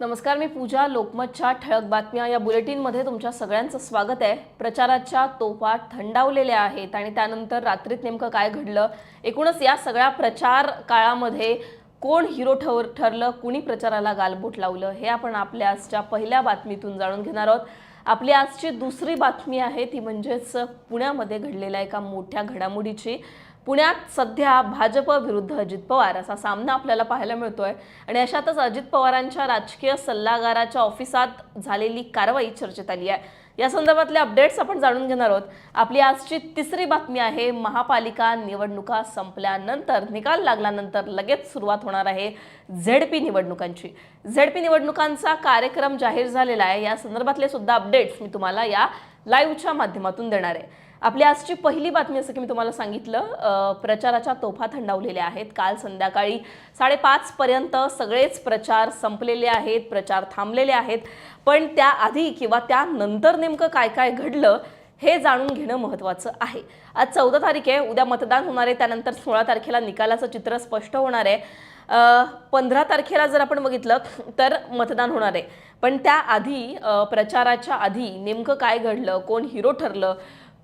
नमस्कार मी पूजा लोकमतच्या ठळक बातम्या. या बुलेटिनमध्ये तुमच्या सगळ्यांचं स्वागत आहे. प्रचाराच्या तोफा थंडावलेल्या आहेत आणि त्यानंतर रात्रीत नेमकं काय घडलं? एकूणच या सगळ्या प्रचार काळामध्ये कोण हिरो ठर ठरलं? कुणी प्रचाराला गालबोट लावलं? हे आपण आपल्या आजच्या पहिल्या बातमीतून जाणून घेणार आहोत. आपली आजची दुसरी बातमी आहे ती म्हणजेच पुण्यामध्ये घडलेल्या एका मोठ्या घडामोडीची. पुण्यात सध्या भाजप विरुद्ध अजित पवार असा सामना आपल्याला पाहायला मिळतोय. आणि अशातच अजित पवारांच्या राजकीय सल्लागाराच्या ऑफिसात झालेली कारवाई चर्चेत आली आहे. या संदर्भातले अपडेट्स आपण जाणून घेणार आहोत. आपली आजची तिसरी बातमी आहे महापालिका निवडणुका संपल्यानंतर निकाल लागल्यानंतर लगेच सुरुवात होणार आहे झेडपी निवडणुकांची. झेडपी निवडणुकांचा कार्यक्रम जाहीर झालेला आहे. या संदर्भातले सुद्धा अपडेट्स मी तुम्हाला या लाईव्हच्या माध्यमातून देणार आहे. आपली आजची पहिली बातमी असं की मी तुम्हाला सांगितलं प्रचाराच्या तोफा थंडावलेल्या आहेत. काल संध्याकाळी साडेपाच पर्यंत सगळेच प्रचार संपलेले आहेत प्रचार थांबलेले आहेत. पण त्याआधी किंवा त्यानंतर नेमकं काय काय घडलं हे जाणून घेणं महत्त्वाचं आहे. आज चौदा तारीख आहे उद्या मतदान होणार आहे त्यानंतर सोळा तारखेला निकालाचं चित्र स्पष्ट होणार आहे. पंधरा तारखेला जर आपण बघितलं तर मतदान होणार आहे. पण त्याआधी प्रचाराच्या आधी नेमकं काय घडलं कोण हिरो ठरलं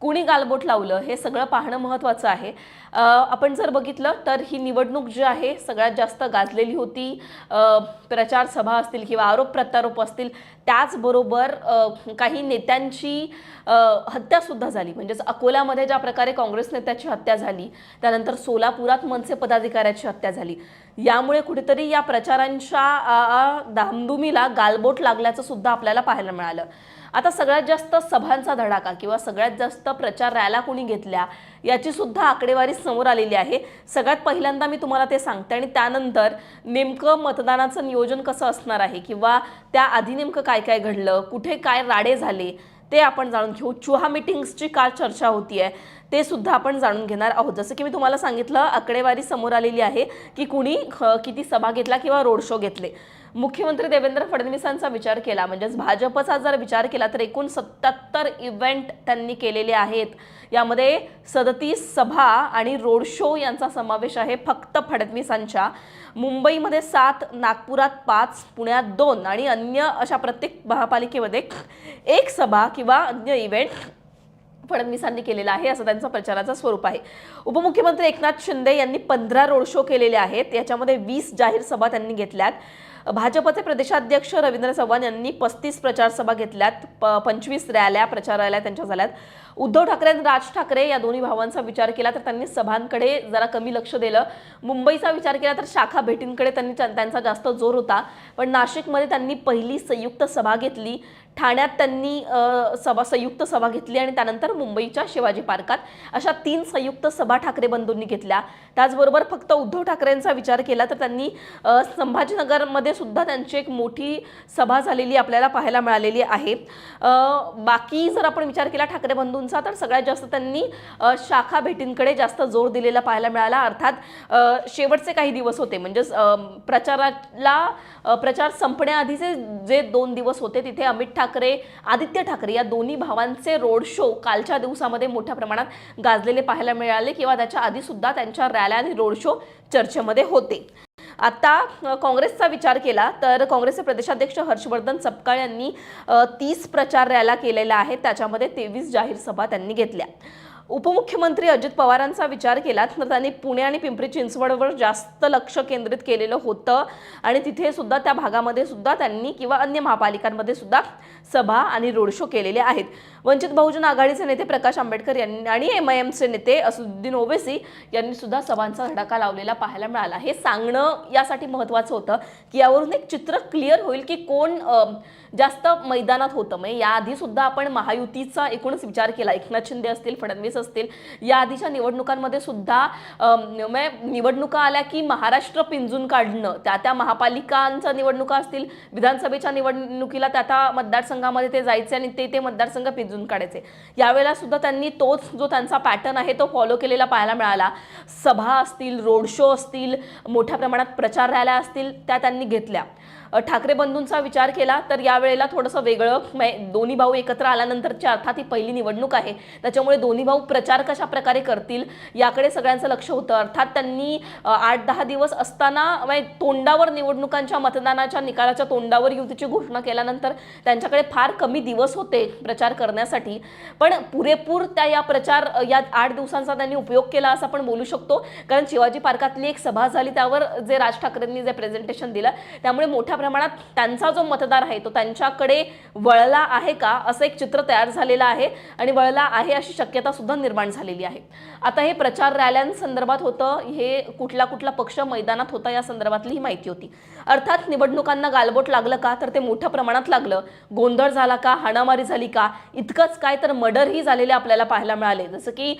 कुणी गालबोट लावलं हे सगळं पाहणं महत्त्वाचं आहे. आपण जर बघितलं तर ही निवडणूक जी आहे सगळ्यात जास्त गाजलेली होती. प्रचार सभा असतील किंवा आरोप प्रत्यारोप असतील त्याचबरोबर काही नेत्यांची हत्यासुद्धा झाली. म्हणजेच अकोल्यामध्ये ज्या प्रकारे काँग्रेस नेत्याची हत्या झाली त्यानंतर सोलापुरात मनसे पदाधिकाऱ्याची हत्या झाली. यामुळे कुठेतरी या प्रचारांच्या धामधुमीला गालबोट लागल्याचं सुद्धा आपल्याला पाहायला मिळालं. आता सगळ्यात जास्त सभांचा धडाका किंवा सगळ्यात जास्त प्रचार रॅला कोणी घेतल्या याची सुद्धा आकडेवारी समोर आलेली आहे. सगळ्यात पहिल्यांदा मी तुम्हाला ते सांगते आणि त्यानंतर नेमकं मतदानाचं नियोजन कसं असणार आहे किंवा त्याआधी नेमकं काय काय घडलं कुठे काय राडे झाले ते आपण जाणून घेऊ. चुहा मिटिंग्सची का चर्चा होती आहे ते सुद्धा आपण जाणून घेणार आहोत. जसं की मी तुम्हाला सांगितलं आकडेवारी समोर आलेली आहे की कुणी किती सभा घेतला किंवा रोड शो घेतले. मुख्यमंत्री देवेंद्र फडणवीसांचा विचार केला. म्हणजेच भाजपचा जर विचार केला तर एकूण सत्याहत्तर इव्हेंट त्यांनी केलेले आहेत. यामध्ये सदतीस सभा आणि रोड शो यांचा समावेश आहे फक्त फडणवीसांच्या. मुंबईमध्ये सात नागपुरात पाच पुण्यात दोन आणि अन्य अशा प्रत्येक महापालिकेमध्ये एक सभा किंवा अन्य इव्हेंट फडणवीसांनी केलेला आहे असं त्यांचं प्रचाराचं स्वरूप आहे. उपमुख्यमंत्री एकनाथ शिंदे यांनी पंधरा रोड शो केलेले आहेत. याच्यामध्ये वीस जाहीर सभा त्यांनी घेतल्यात. भाजपचे प्रदेशाध्यक्ष रवींद्र चव्हाण यांनी पस्तीस प्रचारसभा घेतल्यात प पंचवीस रॅल्या प्रचार रॅल्या त्यांच्या झाल्यात. उद्धव ठाकरे आणि राज ठाकरे या दोन्ही भावांचा विचार केला तर त्यांनी सभांकडे जरा कमी लक्ष दिलं. मुंबईचा विचार केला तर शाखा भेटींकडे त्यांनी त्यांचा जास्त जोर होता. पण नाशिकमध्ये त्यांनी पहिली संयुक्त सभा घेतली. ठाण्यात त्यांनी सभा संयुक्त सभा घेतली आणि त्यानंतर मुंबईच्या शिवाजी पार्कात अशा तीन संयुक्त सभा ठाकरे बंधूंनी घेतल्या. त्याचबरोबर फक्त उद्धव ठाकरेंचा विचार केला तर त्यांनी संभाजीनगरमध्ये सुद्धा त्यांची एक मोठी सभा झालेली आपल्याला पाहायला मिळालेली आहे. बाकी जर आपण विचार केला ठाकरे बंधूंचा तर सगळ्यात जास्त त्यांनी शाखा भेटींकडे जास्त जोर दिलेला पाहायला मिळाला. अर्थात शेवटचे काही दिवस होते. म्हणजेच प्रचाराला प्रचार संपण्याआधीचे जे दोन दिवस होते तिथे अमित ठाकरे ठाकरे आदित्य ठाकरे या दोन्ही भावांचे रोड शो कालच्या दिवसामध्ये मोठ्या प्रमाणात गाजलेले पाहायला मिळाले किंवा त्याच्या आधी सुद्धा त्यांच्या रॅल्या आणि रोड शो चर्चेमध्ये होते. आता काँग्रेसचा विचार केला तर काँग्रेसचे प्रदेशाध्यक्ष हर्षवर्धन सपकाळ यांनी तीस प्रचार रॅला केलेल्या आहेत. त्याच्यामध्ये तेवीस जाहीर सभा त्यांनी घेतल्या. उपमुख्यमंत्री अजित पवारांचा विचार केला तर त्यांनी पुणे आणि पिंपरी चिंचवडवर जास्त लक्ष केंद्रित केलेलं होतं. आणि तिथे सुद्धा त्या भागामध्ये सुद्धा त्यांनी किंवा अन्य महापालिकांमध्ये सुद्धा सभा आणि रोड शो केलेले आहेत. वंचित बहुजन आघाडीचे नेते प्रकाश आंबेडकर यांनी आणि एम आय एमचे नेते असुद्दीन ओवेसी यांनी सुद्धा सभांचा धडाका लावलेला पाहायला मिळाला. हे सांगणं यासाठी महत्त्वाचं होतं की यावरून एक चित्र क्लिअर होईल की कोण जास्त मैदानात होतं. म्हणजे याआधी सुद्धा आपण महायुतीचा एकूणच विचार केला. एकनाथ शिंदे असतील फडणवीस असतील. या आधीच्या निवडणुकांमध्ये सुद्धा निवडणुका आल्या की महाराष्ट्र पिंजून काढणं. त्या त्या महापालिकांच्या निवडणुका असतील विधानसभेच्या निवडणुकीला त्या त्या मतदारसंघामध्ये ते जायचे आणि ते ते मतदारसंघ पिंजून काढायचे. यावेळेला सुद्धा त्यांनी तोच जो त्यांचा पॅटर्न आहे तो फॉलो केलेला पाहायला मिळाला. सभा असतील रोड शो असतील मोठ्या प्रमाणात प्रचार रॅल्या असतील त्या त्यांनी घेतल्या. ठाकरे बंधूंचा विचार केला तर यावेळेला थोडंसं वेगळं दोन्ही भाऊ एकत्र आल्यानंतरची अर्थात ही पहिली निवडणूक आहे. त्याच्यामुळे दोन्ही भाऊ प्रचार कशा प्रकारे करतील याकडे सगळ्यांचं लक्ष होतं. अर्थात त्यांनी आठ दहा दिवस असताना तोंडावर निवडणुकांच्या मतदानाच्या निकालाच्या तोंडावर युतीची घोषणा केल्यानंतर त्यांच्याकडे फार कमी दिवस होते प्रचार करण्यासाठी. पण पुरेपूर त्या या प्रचार या आठ दिवसांचा त्यांनी उपयोग केला असं आपण बोलू शकतो. कारण शिवाजी पार्कातली एक सभा झाली त्यावर जे राज ठाकरेंनी जे प्रेझेंटेशन दिलं त्यामुळे मोठ्या प्रमाणात त्यांचा जो मतदार आहे तो त्यांच्याकडे वळला आहे का असं एक चित्र तयार झालेलं आहे आणि वळला आहे अशी शक्यता सुद्धा निर्माण झालेली आहे. आता हे प्रचार रॅल्यांसंदर्भात होतं हे कुठला कुठला पक्ष मैदानात होता या संदर्भातली ही माहिती होती. अर्थात निवडणुकांना गालबोट लागलं का? तर ते मोठ्या प्रमाणात लागलं. गोंधळ झाला का? हाणामारी झाली का? इतकंच काय तर मर्डरही झालेले आपल्याला पाहायला मिळाले. जसं की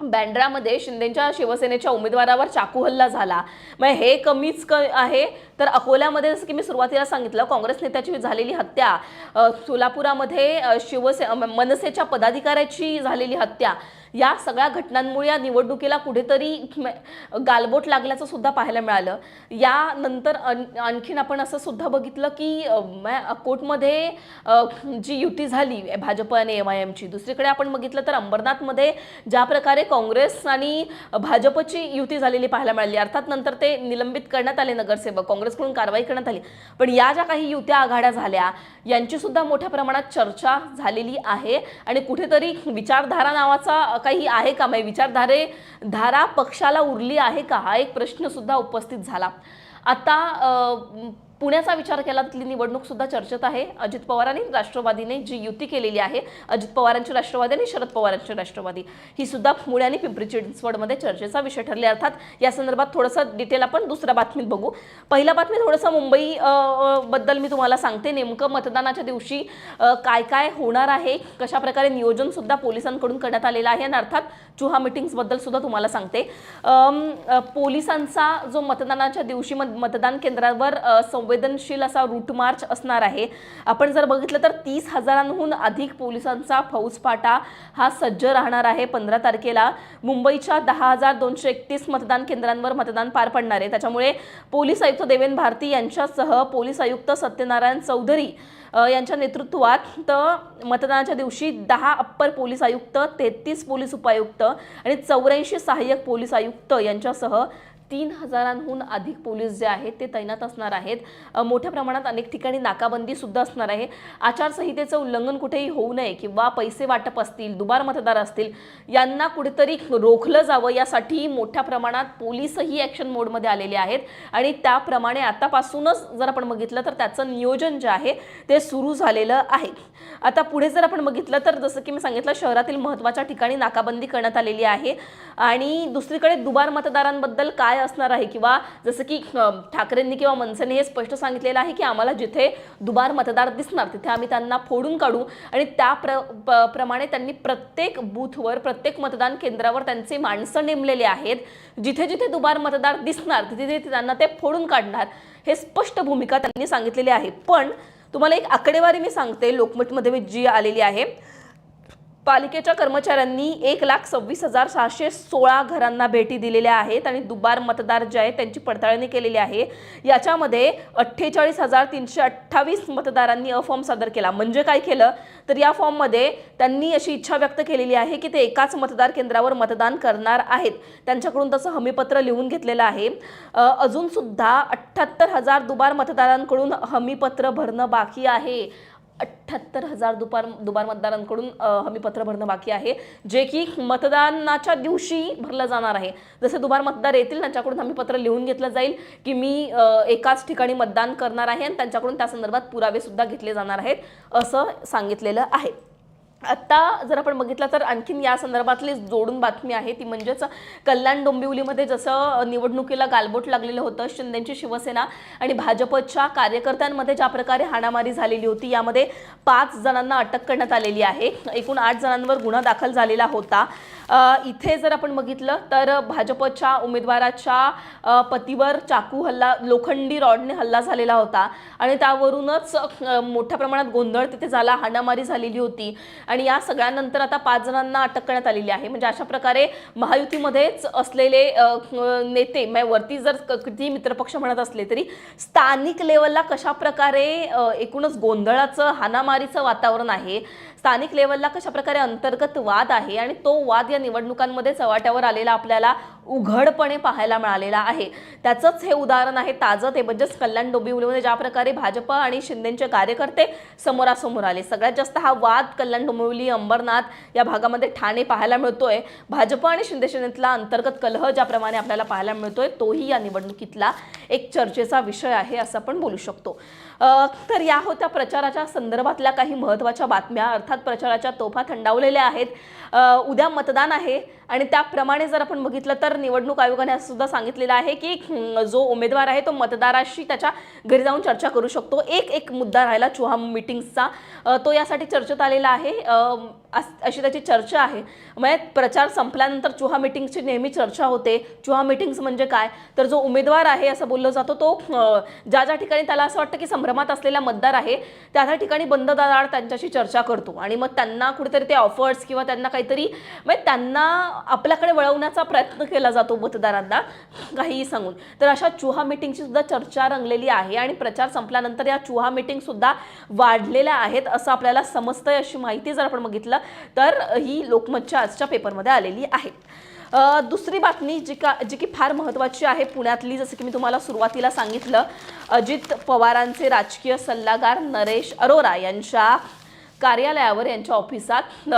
बँड्रामध्ये शिंदेच्या शिवसेनेच्या उमेदवारावर चाकू हल्ला झाला. मग हे कमीच क आहे. तर अकोल्यामध्ये जसं की मी सुरुवातीला सांगितलं काँग्रेस नेत्याची झालेली हत्या सोलापुरामध्ये शिवसे मनसेच्या पदाधिकाऱ्याची झालेली हत्या या सगळ्या घटनांमुळे या निवडणुकीला कुठेतरी गालबोट लागल्याचं सुद्धा पाहायला मिळालं. यानंतर आणखीन आपण असं सुद्धा बघितलं की कोर्टमध्ये जी युती झाली भाजप आणि एम आय एमची दुसरीकडे आपण बघितलं तर अंबरनाथमध्ये ज्या प्रकारे काँग्रेस आणि भाजपची युती झालेली पाहायला मिळाली अर्थात नंतर ते निलंबित करण्यात आले नगरसेवक. काँग्रेसकडून कारवाई करण्यात आली. पण या ज्या काही युत्या आघाड्या झाल्या यांची सुद्धा मोठ्या प्रमाणात चर्चा झालेली आहे. आणि कुठेतरी विचारधारा नावाचा काही आहे का? म्हणजे विचारधारे धारा पक्षाला उरली आहे का? हा एक प्रश्न सुद्धा उपस्थित झाला. आता पुण्याचा विचार केला तिथली निवडणूक सुद्धा चर्चेत आहे. अजित पवारांनी राष्ट्रवादीने जी युती केलेली आहे अजित पवारांची राष्ट्रवादी आणि शरद पवारांची राष्ट्रवादी ही सुद्धा पुणे आणि पिंपरी चिंचवडमध्ये चर्चेचा विषय ठरले. अर्थात या संदर्भात थोडंसं डिटेल आपण दुसऱ्या बातमीत बघू. पहिल्या बातमी थोडंसं मुंबई बद्दल मी तुम्हाला सांगते. नेमकं मतदानाच्या दिवशी काय काय होणार आहे? कशा प्रकारे नियोजन सुद्धा पोलिसांकडून करण्यात आलेलं आहे? आणि अर्थात चुहा मिटिंग्सबद्दल सुद्धा तुम्हाला सांगते. पोलिसांचा जो मतदानाच्या दिवशी मत- मतदान केंद्रावर अ, संवेदनशील असा रूट मार्च असणार आहे. आपण जर बघितलं तर तीस हजारांहून अधिक पोलिसांचा फौजफाटा हा सज्ज राहणार आहे. पंधरा तारखेला मुंबईच्या दहा हजार दोनशे एकतीस मतदान केंद्रांवर मतदान पार पडणार आहे. त्याच्यामुळे पोलीस आयुक्त देवेंद्र भारती यांच्यासह पोलीस आयुक्त सत्यनारायण चौधरी यांच्या नेतृत्वात तर मतदानाच्या दिवशी दहा अप्पर पोलीस आयुक्त तेहतीस पोलीस उपायुक्त आणि चौऱ्याऐंशी सहाय्यक पोलीस आयुक्त यांच्यासह तीन हजारांहून अधिक पोलीस जे आहेत ते तैनात असणार आहेत. मोठ्या प्रमाणात अनेक ठिकाणी नाकाबंदी सुद्धा असणार आहे. आचारसंहितेचं उल्लंघन कुठेही होऊ नये किंवा पैसे वाटप असतील दुबार मतदार असतील यांना कुठेतरी रोखलं जावं यासाठी मोठ्या प्रमाणात पोलीसही ॲक्शन मोडमध्ये आलेले आहेत. आणि त्याप्रमाणे आतापासूनच जर आपण बघितलं तर त्याचं नियोजन जे आहे ते सुरू झालेलं आहे. आता पुढे जर आपण बघितलं तर जसं की मी सांगितलं शहरातील महत्त्वाच्या ठिकाणी नाकाबंदी करण्यात आलेली आहे. आणि दुसरीकडे दुबार मतदारांबद्दल काय असणार आहे? किंवा जसं की ठाकरेंनी किंवा मनसेने हे स्पष्ट सांगितलेलं आहे की आम्हाला जिथे दुबार मतदार दिसणार तिथे आम्ही त्यांना फोडून काढू. आणि त्या प्र प्रमाणे त्यांनी प्रत्येक बूथवर प्रत्येक मतदान केंद्रावर त्यांचे माणसं नेमलेले आहेत. जिथे जिथे दुबार मतदार दिसणार तिथे तिथे त्यांना ते फोडून काढणार हे स्पष्ट भूमिका त्यांनी सांगितलेली आहे. पण तुम्हाला एक आकडेवारी मी सांगते लोकमतमध्ये जी आलेली आहे. पालिकेच्या कर्मचाऱ्यांनी एक लाख सव्वीस हजार सहाशे सोळा घरांना भेटी दिलेल्या आहेत आणि दुबार मतदार जे आहेत त्यांची पडताळणी केलेली आहे. याच्यामध्ये अठ्ठेचाळीस हजार तीनशे अठ्ठावीस मतदारांनी अ फॉर्म सादर केला. म्हणजे काय केलं? तर या फॉर्ममध्ये त्यांनी अशी इच्छा व्यक्त केलेली आहे की ते एकाच मतदार केंद्रावर मतदान करणार आहेत. त्यांच्याकडून तसं हमीपत्र लिहून घेतलेलं आहे. अजूनसुद्धा अठ्ठ्याहत्तर हजार दुबार मतदारांकडून हमीपत्र भरणं बाकी आहे. अठ्ठ्याहत्तर हजार दुपार दुबार मतदारांकडून हमीपत्र भरणं बाकी आहे जे की मतदानाच्या दिवशी भरलं जाणार आहे. जसे दुबार मतदार येतील त्यांच्याकडून हमीपत्र लिहून घेतलं जाईल की मी एकाच ठिकाणी मतदान करणार आहे आणि त्यांच्याकडून त्या संदर्भात पुरावे सुद्धा घेतले जाणार आहेत असं सांगितलेलं आहे. आत्ता जर आपण बघितलं तर आणखीन या संदर्भातली जोडून बातमी आहे ती म्हणजेच कल्याण डोंबिवलीमध्ये जसं निवडणुकीला गालबोट लागलेलं होतं शिंदेची शिवसेना आणि भाजपच्या कार्यकर्त्यांमध्ये ज्या प्रकारे हाणामारी झालेली होती यामध्ये पाच जणांना अटक करण्यात आलेली आहे. एकूण आठ जणांवर गुन्हा दाखल झालेला होता. इथे जर आपण बघितलं तर भाजपच्या उमेदवाराच्या पतीवर चाकू हल्ला लोखंडी रॉडने हल्ला झालेला होता. आणि त्यावरूनच मोठ्या प्रमाणात गोंधळ तिथे झाला हाणामारी झालेली होती. आणि या सगळ्यानंतर आता पाच जणांना अटक करण्यात आलेली आहे. म्हणजे अशा प्रकारे महायुतीमध्येच असलेले नेते म्हणजे वरती जर किती मित्रपक्ष म्हणत असले तरी स्थानिक लेवलला कशा प्रकारे एकूणच गोंधळाचं हाणामारीचं वातावरण आहे स्थानिक लेवलला कशा प्रकारे अंतर्गत वाद आहे आणि तो वाद या निवडणुकांमध्ये चव्हाट्यावर आलेला आपल्याला उघडपणे पाहायला मिळालेला आहे. त्याचंच हे उदाहरण आहे ताजं ते म्हणजेच कल्याण डोंबिवलीमध्ये ज्या प्रकारे भाजप आणि शिंदेचे कार्यकर्ते समोरासमोर आले. सगळ्यात जास्त हा वाद कल्याण डोंबिवली अंबरनाथ या भागामध्ये ठाणे पाहायला मिळतोय. भाजप आणि शिंदे सेनेतला अंतर्गत कलह ज्याप्रमाणे आपल्याला पाहायला मिळतोय तोही या निवडणुकीतला एक चर्चेचा विषय आहे असं आपण बोलू शकतो. तर या होत्या प्रचाराच्या संदर्भातल्या काही महत्त्वाच्या बातम्या. अर्थात प्रचाराच्या तोफा थंडावलेल्या आहेत. उद्या मतदान आहे. आणि त्याप्रमाणे जर आपण बघितलं तर निवडणूक आयोगाने असं सुद्धा सांगितलेलं आहे की जो उमेदवार आहे तो मतदाराशी त्याच्या घरी जाऊन चर्चा करू शकतो. एक एक मुद्दा राहिला चुहा मिटिंग्सचा तो यासाठी चर्चेत आलेला आहे. अशी त्याची चर्चा आहे. म्हणजे प्रचार संपल्यानंतर चुहा मिटिंग्सची नेहमी चर्चा होते. चुहा मिटिंग्स म्हणजे काय? तर जो उमेदवार आहे असं बोललं जातो तो ज्या ज्या ठिकाणी त्याला असं वाटतं की संभ्रमात असलेला मतदार आहे त्या त्या ठिकाणी बंद दाराळ त्यांच्याशी चर्चा करतो. आणि मग त्यांना कुठेतरी ते ऑफर्स किंवा त्यांना काहीतरी म्हणजे त्यांना आपल्याकडे वळवण्याचा प्रयत्न केला जातो मतदारांना काहीही सांगून. तर अशा चुहा मिटिंगची सुद्धा चर्चा रंगलेली आहे आणि प्रचार संपल्यानंतर या चुहा मिटिंग सुद्धा वाढलेल्या आहेत असं आपल्याला समजतंय अशी माहिती जर आपण बघितलं तर ही लोकमतच्या आजच्या पेपरमध्ये आलेली आहे. दुसरी बातमी जी का जी की फार महत्त्वाची आहे पुण्यातली जसं की मी तुम्हाला सुरुवातीला सांगितलं अजित पवारांचे राजकीय सल्लागार नरेश अरोरा यांच्या कार्यालयावर यांच्या ऑफिसात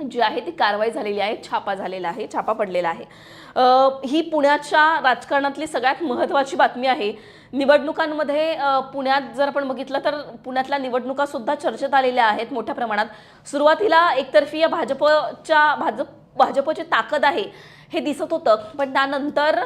जी आहे ती कारवाई झालेली आहे छापा झालेला आहे छापा पडलेला आहे. ही पुण्याच्या राजकारणातली सगळ्यात महत्त्वाची बातमी आहे. निवडणुकांमध्ये पुण्यात जर आपण बघितलं तर पुण्यातल्या निवडणुका सुद्धा चर्चेत आलेल्या आहेत मोठ्या प्रमाणात. सुरुवातीला एकतर्फी या भाजपच्या भाजप भाजपची ताकद आहे. हे दिसत होतं. पण त्यानंतर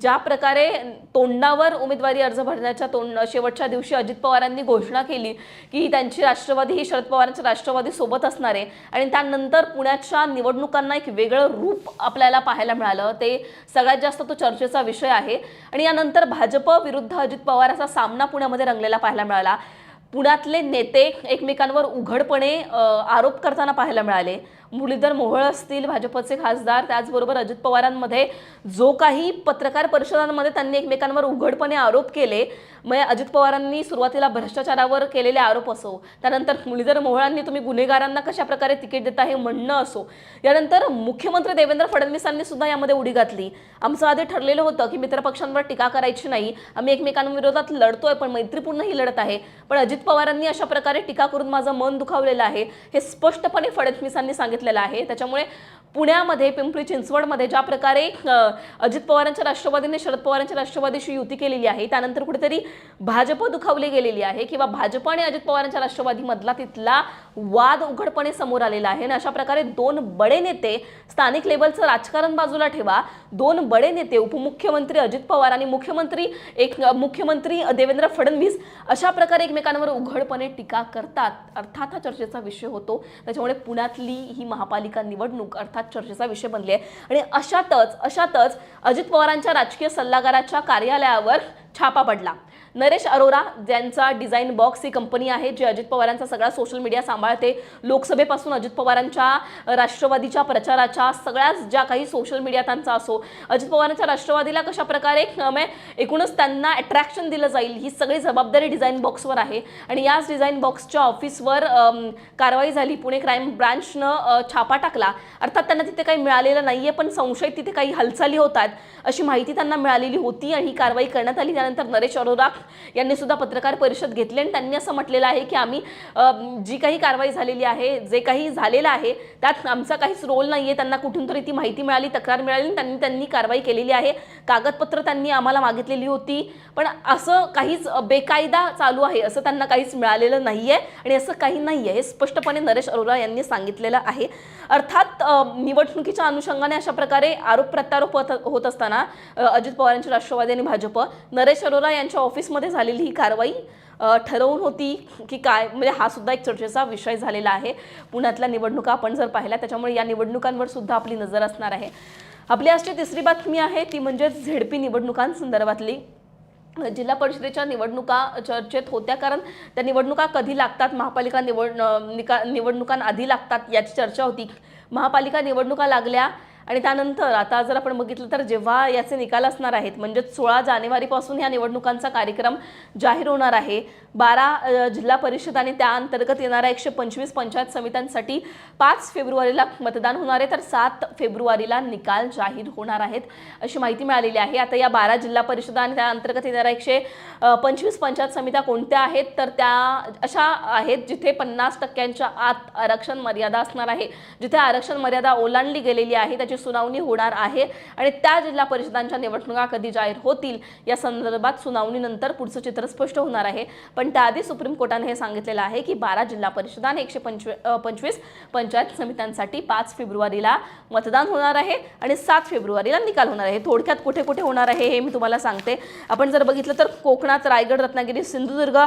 ज्या प्रकारे तोंडावर उमेदवारी अर्ज भरण्याच्या तोंड शेवटच्या दिवशी अजित पवारांनी घोषणा केली की त्यांची राष्ट्रवादी ही शरद पवारांच्या राष्ट्रवादी सोबत असणार आहे. आणि त्यानंतर पुण्याच्या निवडणुकांना एक वेगळं रूप आपल्याला पाहायला मिळालं. ते सगळ्यात जास्त तो चर्चेचा विषय आहे. आणि यानंतर भाजप विरुद्ध अजित पवार असा सामना पुण्यामध्ये रंगलेला पाहायला मिळाला. पुण्यातले नेते एकमेकांवर उघडपणे आरोप करताना पाहायला मिळाले. मुरलीधर मोहोळ असतील भाजपचे खासदार त्याचबरोबर अजित पवारांमध्ये जो काही पत्रकार परिषदांमध्ये त्यांनी एकमेकांवर उघडपणे आरोप केले मग अजित पवारांनी सुरुवातीला भ्रष्टाचारावर केलेले आरोप असो त्यानंतर मुरलीधर मोहोळांनी तुम्ही गुन्हेगारांना कशा प्रकारे तिकीट देता हे म्हणणं असो यानंतर मुख्यमंत्री देवेंद्र फडणवीसांनी सुद्धा यामध्ये उडी घातली. आमचं आधी ठरलेलं होतं की मित्रपक्षांवर टीका करायची नाही आम्ही एकमेकांविरोधात लढतोय पण मैत्रीपूर्ण ही लढत आहे. पण अजित पवारांनी अशा प्रकारे टीका करून माझं मन दुखावलेलं आहे हे स्पष्टपणे फडणवीसांनी सांगितलेलं आहे. त्याच्यामुळे पुण्यामध्ये पिंपरी चिंचवडमध्ये ज्या प्रकारे अजित पवारांच्या राष्ट्रवादीने शरद पवारांच्या राष्ट्रवादीशी युती केलेली आहे त्यानंतर कुठेतरी भाजप दुखावली गेलेली आहे किंवा भाजप आणि अजित पवारांच्या राष्ट्रवादीमधला तिथला वाद उघडपणे समोर आलेला आहे. आणि अशा प्रकारे दोन बडे नेते स्थानिक लेवलचं राजकारण बाजूला ठेवा. दोन बडे नेते उपमुख्यमंत्री अजित पवार आणि मुख्यमंत्री एक मुख्यमंत्री देवेंद्र फडणवीस अशा प्रकारे एकमेकांवर उघडपणे टीका करतात. अर्थात हा चर्चेचा विषय होतो. त्याच्यामुळे पुण्यातली ही महापालिका निवडणूक अर्थात चर्चेचा विषय बनली आहे. आणि अशातच अशातच अजित पवारांच्या राजकीय सल्लागाराच्या कार्यालयावर छापा पडला. नरेश अरोरा ज्यांचा डिझाईन बॉक्स ही कंपनी आहे जी अजित पवारांचा सगळा सोशल मीडिया सांभाळते लोकसभेपासून अजित पवारांच्या राष्ट्रवादीच्या प्रचाराच्या सगळ्याच ज्या काही सोशल मीडिया त्यांचा असो अजित पवारांच्या राष्ट्रवादीला कशा प्रकारे एकूणच त्यांना अट्रॅक्शन दिलं जाईल ही सगळी जबाबदारी डिझाईन बॉक्सवर आहे. आणि याच डिझाईन बॉक्सच्या ऑफिसवर कारवाई झाली पुणे क्राईम ब्रँचनं छापा टाकला. अर्थात त्यांना तिथे काही मिळालेलं नाहीये पण संशयित तिथे काही हालचाली होतात अशी माहिती त्यांना मिळालेली होती आणि ही कारवाई करण्यात आली. त्यानंतर नरेश अरोरा यांनी सुद्धा पत्रकार परिषद घेतली आणि त्यांनी असं म्हटलेलं आहे की आम्ही जी काही कारवाई झालेली आहे जे काही झालेलं आहे त्यात आमचा काहीच रोल नाही आहे त्यांना कुठून तरी ती माहिती मिळाली तक्रार मिळाली आणि त्यांनी त्यांनी कारवाई केलेली आहे. कागदपत्र त्यांनी आम्हाला मागितलेली होती. पण असं काहीच बेकायदा चालू आहे असं त्यांना काहीच मिळालेलं नाही आहे आणि असं काही नाही आहे हे स्पष्टपणे नरेश अरोरा यांनी सांगितलेलं आहे. अर्थात निवडणुकीच्या अनुषंगाने अशा प्रकारे आरोप प्रत्यारोप होत- होत असताना अजित पवारांची राष्ट्रवादी आणि भाजप नरेश सुरेश अरोरा यांच्या ऑफिसमध्ये झालेली ही कारवाई ठरवून होती की काय म्हणजे हा सुद्धा एक चर्चेचा विषय झालेला आहे. पुण्यातल्या निवडणुका आपण जर पाहिल्या त्याच्यामुळे या निवडणुकांवर सुद्धा आपली नजर असणार आहे. आपली आजची तिसरी बातमी आहे ती म्हणजे झेडपी निवडणुकांसंदर्भातली. जिल्हा परिषदेच्या निवडणुका चर्चेत होत्या कारण त्या निवडणुका कधी लागतात? महापालिका निवड निका निवडणुकांआधी लागतात याची चर्चा होती. महापालिका निवडणुका लागल्या आणि त्यानंतर आता जर आपण बघितलं तर जेव्हा याचे निकाल असणार आहेत म्हणजे सोळा जानेवारीपासून या निवडणुकांचा कार्यक्रम जाहीर होणार आहे. बारा जिल्हा परिषद आणि त्या अंतर्गत येणाऱ्या एकशे पंचवीस पंचायत समित्यांसाठी पाच फेब्रुवारीला मतदान होणार आहे तर सात फेब्रुवारीला निकाल जाहीर होणार आहेत अशी माहिती मिळालेली आहे. आता या बारा जिल्हा परिषद आणि त्या अंतर्गत येणाऱ्या एकशे पंचवीस पंचायत समित्या कोणत्या आहेत तर त्या अशा आहेत जिथे पन्नास टक्क्यांच्या आत आरक्षण मर्यादा असणार आहे. जिथे आरक्षण मर्यादा ओलांडली गेलेली आहे त्याची सुनावणी होणार आहे आणि त्या जिल्हा परिषदांच्या निवडणुका कधी जाहीर होतील या संदर्भात सुनावणीनंतर पुढचं चित्र स्पष्ट होणार आहे. पण त्याआधी सुप्रीम कोर्टाने हे सांगितलेलं आहे की बारा जिल्हा परिषदा आणि एकशे पंचवीस पंचायत समित्यांसाठी पाच फेब्रुवारीला मतदान होणार आहे आणि सात फेब्रुवारीला निकाल होणार आहे. थोडक्यात कुठे कुठे होणार आहे हे मी तुम्हाला सांगते. आपण जर बघितलं तर कोकणात रायगड रत्नागिरी सिंधुदुर्ग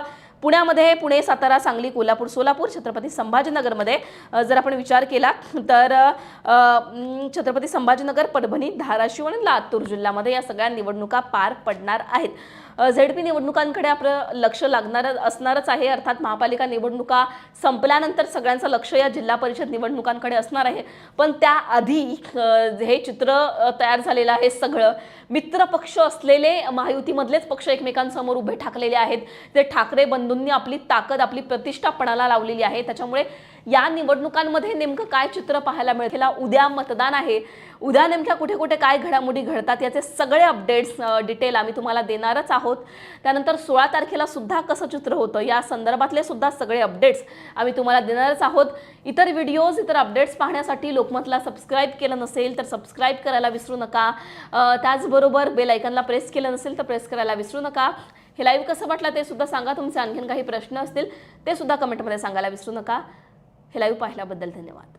पुण्यामध्ये पुणे सातारा सांगली कोल्हापूर सोलापूर छत्रपती संभाजीनगरमध्ये जर आपण विचार केला तर छत्रपती संभाजीनगर परभणी धाराशिव आणि लातूर जिल्ह्यामध्ये या सगळ्या निवडणुका पार पडणार आहेत. झेडपी निवडणुकांकडे आपलं लक्ष लागणार असणारच आहे अर्थात महापालिका निवडणुका संपल्यानंतर सगळ्यांचं लक्ष या जिल्हा परिषद निवडणुकांकडे असणार आहे. पण त्याआधी हे चित्र तयार झालेलं आहे सगळं. मित्र पक्ष असलेले महायुतीमधलेच पक्ष एकमेकांसमोर उभे ठाकलेले आहेत. ते ठाकरे बंधूंनी आपली ताकद आपली प्रतिष्ठा पणाला लावलेली आहे. त्याच्यामुळे या निवडणुकांमध्ये नेमकं काय चित्र पाहायला मिळेल? उद्या मतदान आहे. उद्या नेमक्या कुठे कुठे काय घडामोडी घडतात याचे सगळे अपडेट्स डिटेल आम्ही तुम्हाला देणारच आहोत. त्यानंतर सोळा तारखेला सुद्धा कसं चित्र होतं या संदर्भातले सुद्धा सगळे अपडेट्स आम्ही तुम्हाला देणारच आहोत. इतर व्हिडिओज इतर अपडेट्स पाहण्यासाठी लोकमतला सबस्क्राईब केलं नसेल तर सबस्क्राईब करायला विसरू नका. त्याचबरोबर बेल आयकनला प्रेस केलं नसेल तर प्रेस करायला विसरू नका. हे लाईव्ह कसं वाटलं ते सुद्धा सांगा. तुमचे आणखीन काही प्रश्न असतील ते सुद्धा कमेंटमध्ये सांगायला विसरू नका. हे लाईव्ह पाहिल्याबद्दल धन्यवाद.